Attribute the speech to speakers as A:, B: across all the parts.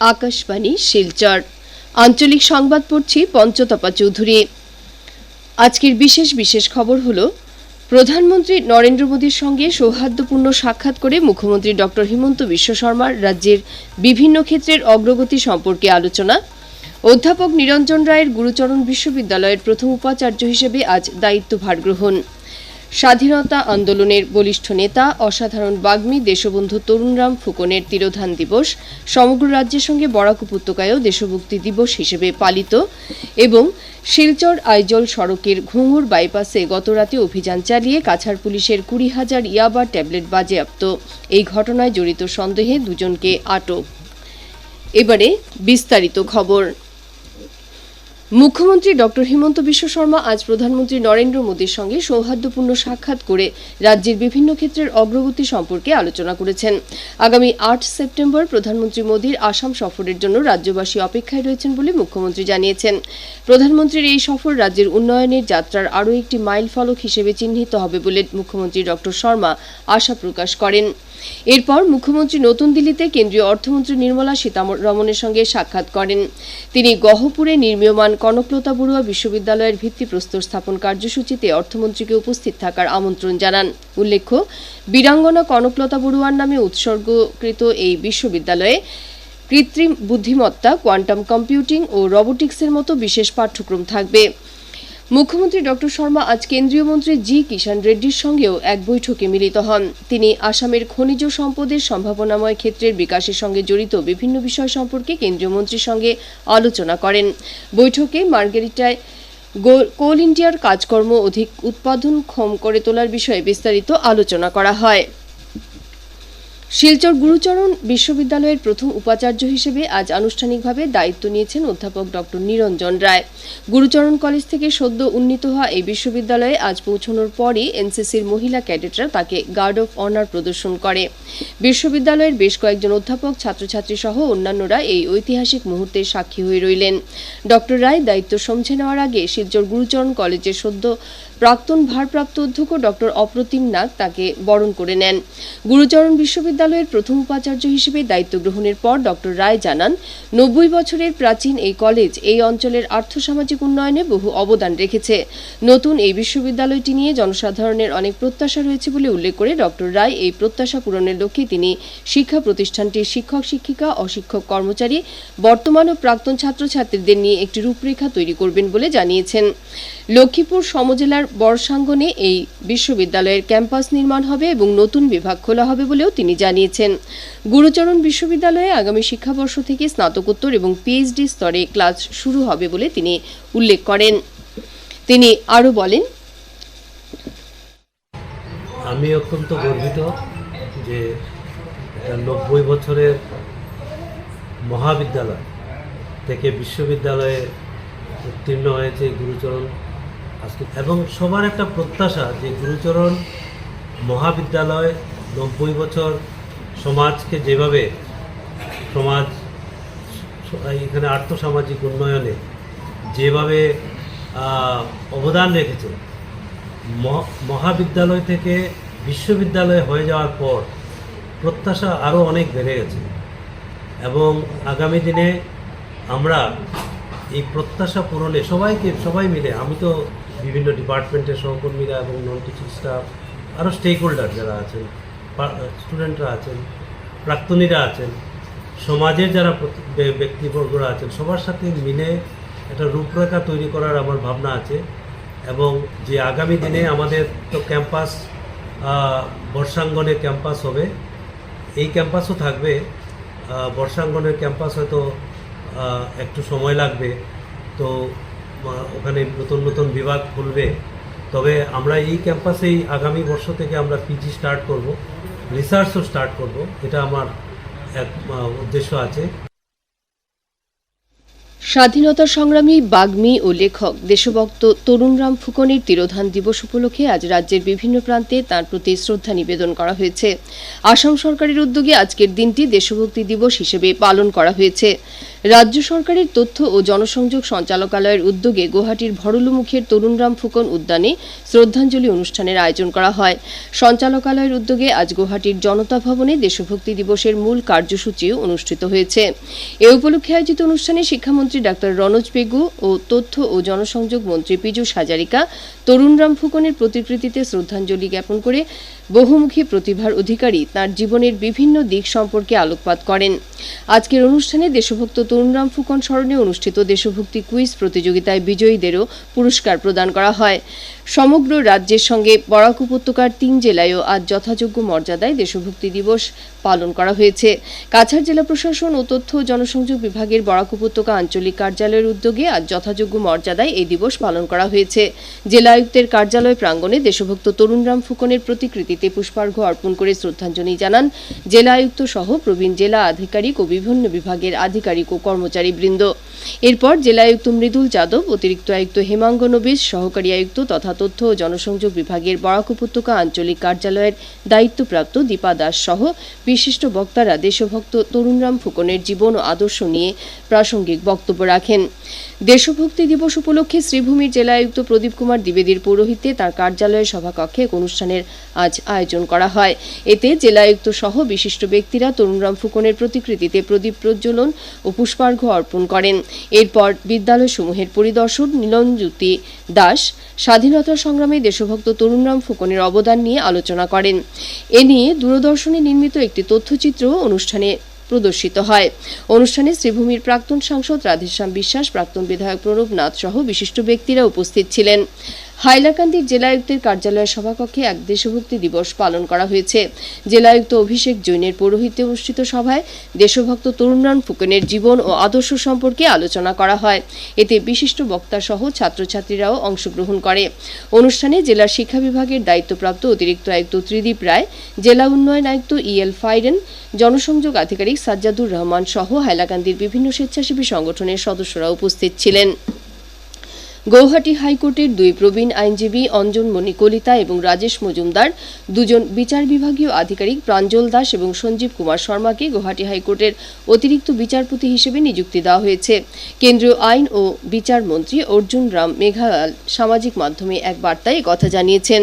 A: আকাশবাণী, শিলচর। আঞ্চলিক সংবাদ পড়ছি পঞ্চতপা চৌধুরী। আজকের বিশেষ বিশেষ খবর হলো, প্রধানমন্ত্রী নরেন্দ্র মোদীর সঙ্গে সৌহার্দ্যপূর্ণ সাক্ষাৎ করে মুখ্যমন্ত্রী ডক্টর হিমন্ত বিশ্ব শর্মার রাজ্যের বিভিন্ন ক্ষেত্রের অগ্রগতি সম্পর্কে আলোচনা। অধ্যাপক নিরঞ্জন রায়ের গুরুচরণ বিশ্ববিদ্যালয়ের প্রথম উপাচার্য হিসেবে আজ দায়িত্বভার গ্রহণ। স্বাধীনতা আন্দোলনের বলিষ্ঠ নেতা, অসাধারণ বাগ্মী দেশবন্ধু তরুণরাম ফুকনের তিরোধান দিবস, সমগ্র রাজ্যের সঙ্গে বরাক উপত্যকায়ও দেশভক্তি দিবস হিসেবে পালিত এবং শিলচর আইজল সড়কের ঘুঙুর বাইপাসে গতরাতে অভিযান চালিয়ে কাছাড় পুলিশের কুড়ি হাজার ইয়াবা ট্যাবলেট বাজেয়াপ্ত। এই ঘটনায় জড়িত সন্দেহে দুজনকে আটক। এবারে বিস্তারিত খবর। মুখ্যমন্ত্রী ডক্টর হিমন্ত বিশ্ব শর্মা আজ প্রধানমন্ত্রী নরেন্দ্র মোদীর সঙ্গে সৌহার্দ্যপূর্ণ সাক্ষাৎ করে রাজ্যের বিভিন্ন ক্ষেত্রের অগ্রগতি সম্পর্কে আলোচনা করেছেন। আগামী আট সেপ্টেম্বর প্রধানমন্ত্রী মোদীর আসাম সফরের জন্য রাজ্যবাসী অপেক্ষায় রয়েছেন বলে মুখ্যমন্ত্রী জানিয়েছেন। প্রধানমন্ত্রীর এই সফর রাজ্যের উন্নয়নের যাত্রার আরও একটি মাইল ফলক হিসেবে চিহ্নিত হবে বলে মুখ্যমন্ত্রী ডক্টর শর্মা আশা প্রকাশ করেন। এরপর মুখ্যমন্ত্রী নতুন দিল্লিতে কেন্দ্রীয় অর্থমন্ত্রী নির্মলা সীতারমণের সঙ্গে সাক্ষাৎ করেন। তিনি গহপুরে নির্মীয়মান কনকলতা বড়ুয়া বিশ্ববিদ্যালয়ের ভিত্তিপ্রস্তর স্থাপন কার্যসূচিতে অর্থমন্ত্রীকে উপস্থিত থাকার আমন্ত্রণ জানান। উল্লেখ্য, বীরাঙ্গনা কনকলতা বড়ুয়ার নামে উৎসর্গকৃত এই বিশ্ববিদ্যালয়ে কৃত্রিম বুদ্ধিমত্তা, কোয়ান্টাম কম্পিউটিং ও রবোটিক্সের মতো বিশেষ পাঠ্যক্রম থাকবে। মুখ্যমন্ত্রী ডক্টর শর্মা আজ কেন্দ্রীয় মন্ত্রী জি কিষাণ রেড্ডির সঙ্গেও এক বৈঠকে মিলিত হন। তিনি আসামের খনিজ সম্পদের সম্ভাবনাময় ক্ষেত্রের বিকাশের সঙ্গে জড়িত বিভিন্ন বিষয় সম্পর্কে কেন্দ্রীয় মন্ত্রীর সঙ্গে আলোচনা করেন। বৈঠকে মার্গেরিটায় কোল ইন্ডিয়ার কাজকর্ম অধিক উৎপাদনক্ষম করে তোলার বিষয়ে বিস্তারিত আলোচনা করা হয়। শিলচর গুরুচরণ বিশ্ববিদ্যালয়ের প্রথম উপাচার্য হিসেবে আজ আনুষ্ঠানিকভাবে দায়িত্ব নিয়েছেন অধ্যাপক ডক্টর নিরঞ্জন রায়। গুরুচরণ কলেজ থেকে সদ্য উন্নীত হওয়া এই বিশ্ববিদ্যালয়ে আজ পৌঁছানোর পরই এনসিসির মহিলা ক্যাডেটরা তাকে গার্ড অফ অনার প্রদর্শন করে। বিশ্ববিদ্যালয়ের বেশ কয়েকজন অধ্যাপক, ছাত্রছাত্রী সহ অন্যান্যরা এই ঐতিহাসিক মুহূর্তের সাক্ষী হয়ে রইলেন। ডক্টর রায় দায়িত্ব সমঝে নেওয়ার আগে শিলচর গুরুচরণ কলেজের সদ্য প্রাক্তন ভারপ্রাপ্ত অধ্যক্ষ ডক্টর অপ্রতিম নাগ তাকে বরণ করে নেন। গুরুচরণ বিশ্ববিদ্যালয়ের প্রথম উপাচার্য হিসেবে দায়িত্ব গ্রহণের পর ডক্টর রায় জানান, নব্বই বছরের প্রাচীন এই কলেজ এই অঞ্চলের আর্থসামাজিক উন্নয়নে বহু অবদান রেখেছে। নতুন এই বিশ্ববিদ্যালয়টি নিয়ে জনসাধারণের অনেক প্রত্যাশা রয়েছে বলে উল্লেখ করে ডক্টর রায় এই প্রত্যাশা পূরণের লক্ষ্যে তিনি শিক্ষা প্রতিষ্ঠানটির শিক্ষক, শিক্ষিকা, অশিক্ষক, কর্মচারী, বর্তমান ও প্রাক্তন ছাত্রছাত্রীদের নিয়ে একটি রূপরেখা তৈরি করবেন বলে জানিয়েছেন। লক্ষ্মীপুর সমজেলার বর্ষাঙ্গনে এই বিশ্ববিদ্যালয়ের ক্যাম্পাস নির্মাণ হবে এবং নতুন বিভাগ খোলা হবে বলেও তিনি জানিয়েছেন। গুরুচরণ বিশ্ববিদ্যালয়ে আগামী শিক্ষাবর্ষ থেকে স্নাতকোত্তর এবং পিএইচডি স্তরে ক্লাস শুরু হবে বলে তিনি উল্লেখ করেন। তিনি আরও বলেন,
B: আমি অত্যন্ত গর্বিত যে নব্বই বছরের মহাবিদ্যালয় থেকে বিশ্ববিদ্যালয়ে উত্তীর্ণ হয়েছে গুরুচরণ আজকে। এবং সবার একটা প্রত্যাশা যে গুরুচরণ মহাবিদ্যালয় নব্বই বছর সমাজকে যেভাবে সমাজ, এখানে আর্থসামাজিক উন্নয়নে যেভাবে অবদান রেখেছে, মহ- মহাবিদ্যালয় থেকে বিশ্ববিদ্যালয় হয়ে যাওয়ার পর প্রত্যাশা আরও অনেক বেড়ে গেছে। এবং আগামী দিনে আমরা এই প্রত্যাশা পূরণে সবাইকে, সবাই মিলে, আমি তো বিভিন্ন ডিপার্টমেন্টের সহকর্মীরা এবং নন টিচিং স্টাফ আরও স্টেক হোল্ডার যারা আছেন স্টুডেন্টরা আছেন, প্রাক্তনীরা আছেন, সমাজের যারা ব্যক্তিবর্গরা আছেন, সবার সাথে মিলে একটা রূপরেখা তৈরি করার আমার ভাবনা আছে এবং যে আগামী দিনে আমাদের তো ক্যাম্পাস বর্ষাঙ্গনের ক্যাম্পাস হবে। এই ক্যাম্পাসও থাকবে। বর্ষাঙ্গনের ক্যাম্পাস হয়তো একটু সময় লাগবে। তো ওখানে নতুন নতুন বিভাগ খুলবে, তবে আমরা এই ক্যাম্পাসেই আগামী বর্ষ থেকে আমরা পিজি স্টার্ট করব রিসার্চও স্টার্ট করব, এটা আমার এক উদ্দেশ্য আছে।
A: স্বাধীনতা সংগ্রামী বাগ্মী ও লেখক, দেশভক্ত তরুণরাম ফুকনের তিরোধান দিবস উপলক্ষে আজ রাজ্যের বিভিন্ন প্রান্তে তার প্রতি শ্রদ্ধা নিবেদন করা হয়েছে। আসাম সরকারের উদ্যোগে আজকের দিনটি দেশভক্তি দিবস হিসেবে পালন করা হয়েছে। রাজ্য সরকারের তথ্য ও জনসংযোগ সঞ্চালকালয়ের উদ্যোগে গুয়াহাটির ভরলুমুখের তরুণরাম ফুকন উদ্যানে শ্রদ্ধাঞ্জলি অনুষ্ঠানের আয়োজন করা হয়। সঞ্চালকালয়ের উদ্যোগে আজ গুয়াহাটির জনতা ভবনে দেশভক্তি দিবসের মূল কার্যসূচিও অনুষ্ঠিত হয়েছে। এ উপলক্ষে আয়োজিত অনুষ্ঠানে শিক্ষামন্ত্রী ডাক্তার রনজ পেগু ও তথ্য ও জনসংযোগ মন্ত্রী পীযূষ হাজারিকা তরুণরাম ফুকনের প্রতিকৃতিতে শ্রদ্ধাঞ্জলি জ্ঞাপন করে বহুমুখী প্রতিভার অধিকারী তার জীবনের বিভিন্ন দিক সম্পর্কে আলোকপাত করেন। আজকের অনুষ্ঠানে দেশভক্ত তরুণরাম ফুকন স্মরণে অনুষ্ঠিত দেশভক্তি কুইজ প্রতিযোগিতায় বিজয়ীদেরও পুরস্কার প্রদান করা হয়। সমগ্র রাজ্যের সঙ্গে বরাক উপত্যকার তিন জেলায়ও আজ যথাযোগ্য মর্যাদায় দেশভক্তি দিবস পালন করা হয়েছে। কাছাড় জেলা প্রশাসন ও তথ্য জনসংযোগ বিভাগের বরাক উপত্যকা আঞ্চলিক কার্যালয়ের উদ্যোগে আজ যথাযোগ্য মর্যাদায় এই দিবস পালন করা হয়েছে। জেলা আয়ুক্তের কার্যালয় প্রাঙ্গণে দেশভক্ত তরুণরাম ফুকনের প্রতিকৃতিতে পুষ্পার্ঘ অর্পণ করে শ্রদ্ধাঞ্জলি জানান জেলা আয়ুক্ত সহ প্রবীণ জেলা আধিকারিক ও বিভিন্ন বিভাগের আধিকারিক ও কর্মচারী বৃন্দ এরপর জেলা আয়ুক্ত মৃদুল যাদব, অতিরিক্ত আয়ুক্ত হেমাঙ্গ নবিশ, সহকারী আয়ুক্ত তথা তথ্য ও জনসংযোগ বিভাগের বরাক উপত্যকা আঞ্চলিক কার্যালয়ের দায়িত্বপ্রাপ্ত দীপা দাস সহ বিশিষ্ট বক্তারা দেশভক্ত তরুণরাম ফুকনের জীবন ও আদর্শ নিয়ে প্রাসঙ্গিক বক্তব্য রাখেন। দেশভক্তি দিবস উপলক্ষে শ্রীভূমির জেলা আয়ুক্ত প্রদীপ কুমার দ্বিবেদীর পৌরোহিত্যে তার কার্যালয়ের সভাকক্ষে এক অনুষ্ঠানের আজ আয়োজন করা হয়। এতে জেলা আয়ুক্ত সহ বিশিষ্ট ব্যক্তিরা তরুণরাম ফুকনের প্রতিকৃতিতে প্রদীপ প্রজ্বলন ও পুষ্পার্ঘ্য অর্পণ করেন। এরপর বিদ্যালয়সমূহের পরিদর্শন নীলনজ্যোতি দাস স্বাধীনতা সংগ্রামে দেশভক্ত তরুণরাম ফুকনের অবদান নিয়ে আলোচনা করেন। এ নিয়ে দূরদর্শনে নির্মিত একটি তথ্যচিত্র অনুষ্ঠানে প্রদর্শিত হয়। অনুষ্ঠানে শ্রীভূমির প্রাক্তন সাংসদ রাধেশ্যাম বিশ্বাস, প্রাক্তন বিধায়ক প্রণব নাথ সহ বিশিষ্ট ব্যক্তিরা উপস্থিত ছিলেন। হাইলাকান্দির জেলায়ুক্তের কার্যালয়ের সভাকক্ষে এক দেশভক্তি দিবস পালন করা হয়েছে। জেলায়ুক্ত অভিষেক জৈনের পৌরোহিত্যে অনুষ্ঠিত সভায় দেশভক্ত তরুণরাম ফুকনের জীবন ও আদর্শ সম্পর্কে আলোচনা করা হয়। এতে বিশিষ্ট বক্তা সহ ছাত্রছাত্রীরাও অংশগ্রহণ করে। অনুষ্ঠানে জেলার শিক্ষা বিভাগের দায়িত্বপ্রাপ্ত অতিরিক্ত আয়ুক্ত ত্রিদীপ রায়, জেলা উন্নয়ন আয়ুক্ত ইএল ফাইরেন, জনসংযোগ আধিকারিক সাজ্জাদুর রহমান সহ হাইলাকান্দির বিভিন্ন স্বেচ্ছাসেবী সংগঠনের সদস্যরা উপস্থিত ছিলেন। গৌহাটি হাইকোর্টের দুই প্রবীণ আইনজীবী অঞ্জন মণি কলিতা এবং রাজেশ মজুমদার দুজন বিচার বিভাগীয় আধিকারিক প্রাঞ্জল দাস এবং সঞ্জীব কুমার শর্মাকে গৌহাটি হাইকোর্টের অতিরিক্ত বিচারপতি হিসেবে নিযুক্তি দেওয়া হয়েছে। কেন্দ্রীয় আইন ও বিচার মন্ত্রী অর্জুন রাম মেঘালাল সামাজিক মাধ্যমে এক বার্তায় কথা জানিয়েছেন।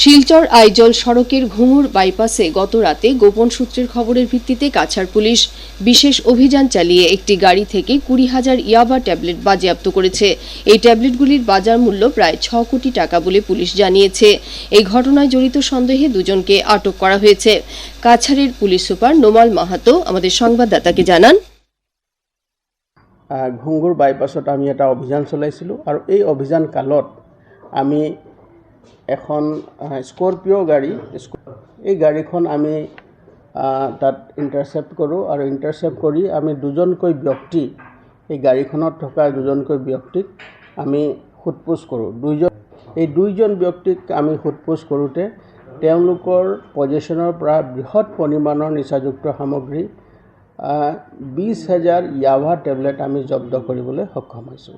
A: শিলচর আইজল সড়কের ঘুঙুর বাইপাসে গত রাতে গোপন সূত্রের খবরের ভিত্তিতে কাছাড় পুলিশ বিশেষ অভিযান চালিয়ে একটি গাড়ি থেকে কুড়ি হাজার ইয়াবা ট্যাবলেট বাজেয়াপ্ত করেছে। এই ট্যাবলেটগুলির বাজার মূল্য প্রায় ছ কোটি টাকা বলে পুলিশ জানিয়েছে। এই ঘটনায় জড়িত সন্দেহে দুজনকে আটক করা হয়েছে। কাছাড়ের পুলিশ সুপার নোমাল মাহাতো আমাদের সংবাদদাতাকে জানান।
C: ঘুংগুৰ বাইপাছত আমি এটা অভিযান চলাইছিলোঁ। আৰু এই অভিযান কালত আমি এখন স্কৰপিঅ' গাড়ী এই গাড়ীখন আমি তাত ইণ্টাৰচেপ্ট কৰোঁ আৰু ইণ্টাৰচেপ্ট কৰি আমি দুজনকৈ ব্যক্তি এই গাড়ীখনত থকা দুজনকৈ ব্যক্তিক আমি সোধপোছ কৰোঁ। দুইজন এই দুইজন ব্যক্তিক আমি সোধপোছ কৰোঁতে তেওঁলোকৰ পজিশ্যনৰ পৰা বৃহৎ পৰিমাণৰ নিচাযুক্ত সামগ্ৰী বিছ হাজাৰ ইয়াভা টেবলেট আমি জব্দ কৰিবলৈ সক্ষম হৈছোঁ।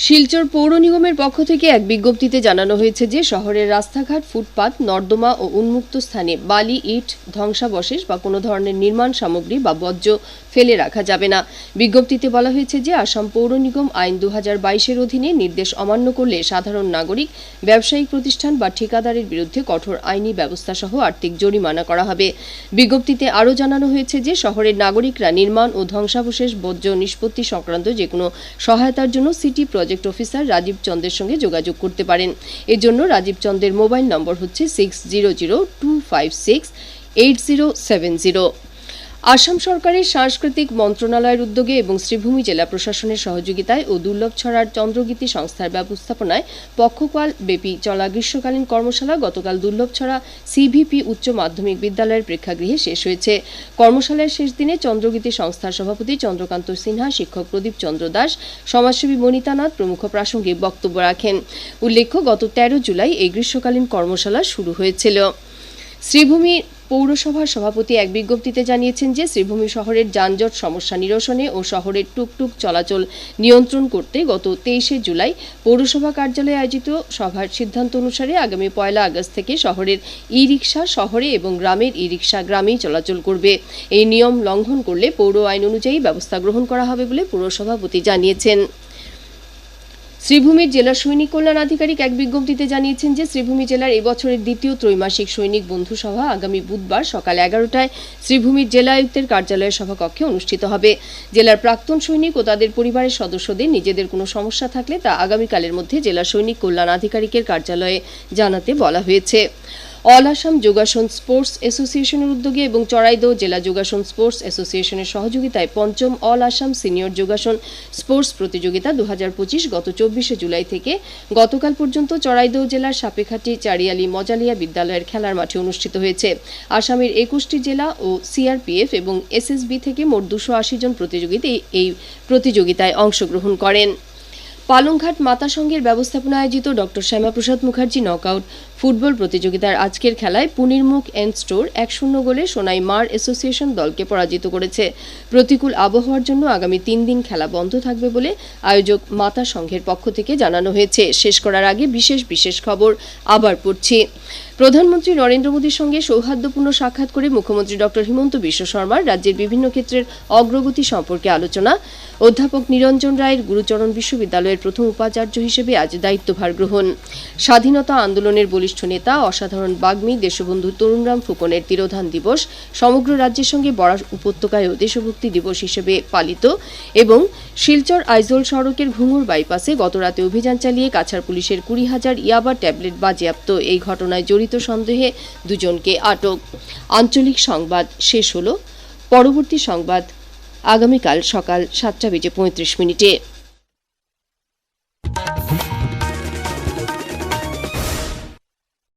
A: শিলচর পৌর নিগমের পক্ষ থেকে এক বিজ্ঞপ্তিতে জানানো হয়েছে যে শহরের রাস্তাঘাট, ফুটপাত, নর্দমা ও উন্মুক্ত স্থানে বালি, ইট, ধ্বংসাবশেষ বা কোনো ধরনের নির্মাণ সামগ্রী বা বর্জ্য ফেলে রাখা যাবে না। বিজ্ঞপ্তিতে বলা হয়েছে যে আসাম পৌর নিগম আইন দু হাজার বাইশের অধীনে নির্দেশ অমান্য করলে সাধারণ নাগরিক, ব্যবসায়িক প্রতিষ্ঠান বা ঠিকাদারের বিরুদ্ধে কঠোর আইনি ব্যবস্থা সহ আর্থিক জরিমানা করা হবে। বিজ্ঞপ্তিতে আরও জানানো হয়েছে যে শহরের নাগরিকরা নির্মাণ ও ধ্বংসাবশেষ, বর্জ্য নিষ্পত্তি সংক্রান্ত যে কোনো সহায়তার জন্য সিটি প্রজেক্ট অফিসার রাজীব চন্দের সঙ্গে যোগাযোগ করতে পারেন। এর জন্য রাজীব চন্দের মোবাইল নম্বর হচ্ছে six zero zero two five six eight zero seven zero. Assam সরকারের সাংস্কৃতিক মন্ত্রণালয়ের উদ্যোগে এবং শ্রীভূমি জেলা প্রশাসনের সহযোগিতায় ও দুর্লভ ছড়ার চন্দ্রগীতি সংস্থার ব্যবস্থাপনায় পক্ষকাল ব্যাপী চলা গ্রীষ্মকালীন কর্মশালা, গতকাল দুর্লভ ছড়া সিভিপি উচ্চ মাধ্যমিক বিদ্যালয়ের প্রেক্ষাগৃহে শেষ হয়েছে। কর্মশালার শেষ দিনে চন্দ্রগীতি সংস্থার সভাপতি চন্দ্রকান্ত সিনহা, শিক্ষক প্রদীপ চন্দ্র দাস, সমাজসেবী মনিতা নাথ প্রমুখ প্রাসঙ্গিক বক্তব্য রাখেন। উল্লেখ্য, গত তেরো জুলাই এই গ্রীষ্মকালীন কর্মশালা শুরু হয়েছিল। শ্রীভূমি পৌরসভার সভাপতি এক বিজ্ঞপ্তিতে জানিয়েছেন যে শ্রীভূমি শহরের যানজট সমস্যা নিরসনে ও শহরের টুকটুক চলাচল নিয়ন্ত্রণ করতে গত তেইশে জুলাই পৌরসভা কার্যালয়ে আয়োজিত সভার সিদ্ধান্ত অনুসারে আগামী পয়লা আগস্ট থেকে শহরের ই রিক্সা শহরে এবং গ্রামের ই রিক্সা গ্রামেই চলাচল করবে। এই নিয়ম লঙ্ঘন করলে পৌর আইন অনুযায়ী ব্যবস্থা গ্রহণ করা হবে বলে পৌরসভাপতি জানিয়েছেন। শ্রীভূমির জেলা সৈনিক কল্যাণ আধিকারিক এক বিজ্ঞপ্তিতে জানিয়েছেন যে শ্রীভূমি জেলার এবছরের দ্বিতীয় ত্রৈমাসিক সৈনিক বন্ধু সভা আগামী বুধবার সকাল এগারোটায় শ্রীভূমির জেলা আয়ুক্তের কার্যালয়ের সভাকক্ষে অনুষ্ঠিত হবে। জেলার প্রাক্তন সৈনিক ও তাদের পরিবারের সদস্যদের নিজেদের কোনো সমস্যা থাকলে তা আগামীকালের মধ্যে জেলা সৈনিক কল্যাণ আধিকারিকের কার্যালয়ে জানাতে বলা হয়েছে। অল আসাম যোগাসন স্পোর্টস অ্যাসোসিয়েশনের উদ্যোগে এবং চড়াইদো জেলা যোগাসন স্পোর্টস অ্যাসোসিয়েশনের সহযোগিতায় পঞ্চম all Assam senior yogasana sports প্রতিযোগিতা দু হাজার পঁচিশ গত চব্বিশে জুলাই থেকে গতকাল পর্যন্ত চড়াইদৌ জেলার সাপেখাটি চারিয়ালি মজালিয়া বিদ্যালয়ের খেলার মাঠে অনুষ্ঠিত হয়েছে। আসামের একুশটি জেলা ও সিআরপিএফ এবং এসএসবি থেকে মোট দুশো আশি জন প্রতিযোগিতা এই প্রতিযোগিতায় অংশগ্রহণ করেন। পালংঘাট মাতা সংঘের ব্যবস্থাপনা আয়োজিত doctor Shyamaprasad Mukherjee knockout football প্রতিযোগিতার আজকের খেলায় পুনিরমুখ এন্ড স্টোর এক শূন্য গোলে সোনাই মার অ্যাসোসিয়েশন দলকে পরাজিত করেছে। প্রতিকূল আবহাওয়ার জন্য আগামী তিন দিন খেলা বন্ধ থাকবে বলে আয়োজক মাতা সংঘের পক্ষ থেকে জানানো হয়েছে। শেষ করার আগে বিশেষ বিশেষ খবর আবার পড়ছি। প্রধানমন্ত্রী নরেন্দ্র মোদীর সঙ্গে সৌহার্দ্যপূর্ণ সাক্ষাৎ করে মুখ্যমন্ত্রী ডক্টর হিমন্ত বিশ্ব শর্মার রাজ্যের বিভিন্ন ক্ষেত্রের অগ্রগতি সম্পর্কে আলোচনা। অধ্যাপক নিরঞ্জন রায়ের গুরুচরণ বিশ্ববিদ্যালয়ের প্রথম উপাচার্য হিসেবে আজ দায়িত্বভার গ্রহণ। স্বাধীনতা আন্দোলনের বলিষ্ঠ নেতা অসাধারণ বাগ্মী দেশবন্ধু তরুণরাম ফুকনের তিরোধান দিবস সমগ্র রাজ্যের সঙ্গে বরাক উপত্যকায়ও দেশভক্তি দিবস হিসেবে পালিত এবং শিলচর আইজোল সড়কের ঘুঙুর বাইপাসে গতরাতে অভিযান চালিয়ে কাছাড় পুলিশের কুড়ি হাজার ইয়াবা ট্যাবলেট বাজেয়াপ্ত এই ঘটনায় জড়িত সন্দেহে দুজনকে আটক। আঞ্চলিক সংবাদ শেষ হল। পরবর্তী সংবাদ আগামীকাল সকাল সাতটা বেজে পঁয়ত্রিশ মিনিটে।